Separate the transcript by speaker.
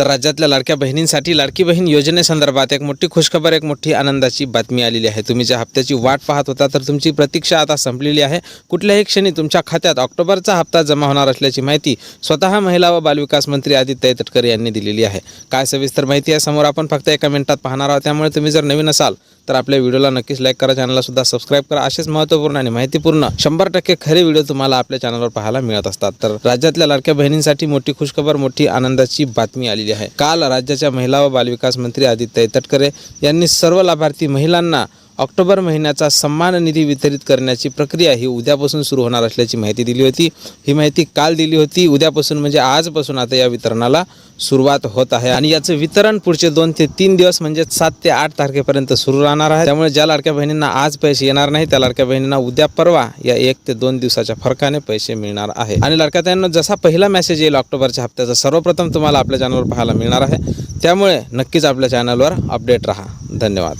Speaker 1: तर राज्यातल्या लाडक्या बहिणींसाठी लाडकी बहीण योजनेसंदर्भात एक मोठी खुशखबर एक मोठी आनंदाची बातमी आलेली आहे. तुम्ही ज्या हप्त्याची वाट पाहत होता तर तुमची प्रतीक्षा आता संपलेली आहे. कुठल्याही क्षणी तुमच्या खात्यात ऑक्टोबरचा हप्ता जमा होणार असल्याची माहिती स्वतः महिला व बालविकास मंत्री आदित्य तटकरे यांनी दिलेली आहे. काय सविस्तर माहिती आहे समोर आपण फक्त एका मिनिटात पाहणार आहोत. त्यामुळे तुम्ही जर नवीन असाल तर आपल्या व्हिडिओला नक्कीच लाईक करा चॅनलला सुद्धा सबस्क्राईब करा. असेच महत्त्वपूर्ण आणि माहितीपूर्ण शंभर टक्के खरे व्हिडिओ तुम्हाला आपल्या चॅनलवर पाहायला मिळत असतात. तर राज्यातल्या लाडक्या बहिणींसाठी मोठी खुशखबर मोठी आनंदाची बातमी आलेली आहे. काल राज्याच्या महिला व बालविकास मंत्री आदित्य तटकरे यांनी सर्व लाभार्थी महिलांना ऑक्टोबर महिन्याचा सन्मान निधी वितरित करण्याची प्रक्रिया ही उद्यापासून सुरू होणार असल्याची माहिती दिली होती. ही माहिती काल दिली होती. उद्यापासून म्हणजे आजपासून आता या वितरणाला सुरुवात होत आहे. आणि याचं वितरण पुढचे दोन ते तीन दिवस म्हणजे सात ते आठ तारखेपर्यंत सुरू राहणार आहे. त्यामुळे ज्या लाडक्या बहिणींना आज पैसे येणार नाही त्या लाडक्या बहिणींना उद्या परवा या एक ते दोन दिवसाच्या फरकाने पैसे मिळणार आहे. आणि लाडक्या त्यांना जसा पहिला मेसेज येईल ऑक्टोबरच्या हप्त्याचा सर्वप्रथम तुम्हाला आपल्या चॅनलवर पाहायला मिळणार आहे. त्यामुळे नक्कीच आपल्या चॅनलवर अपडेट राहा. धन्यवाद.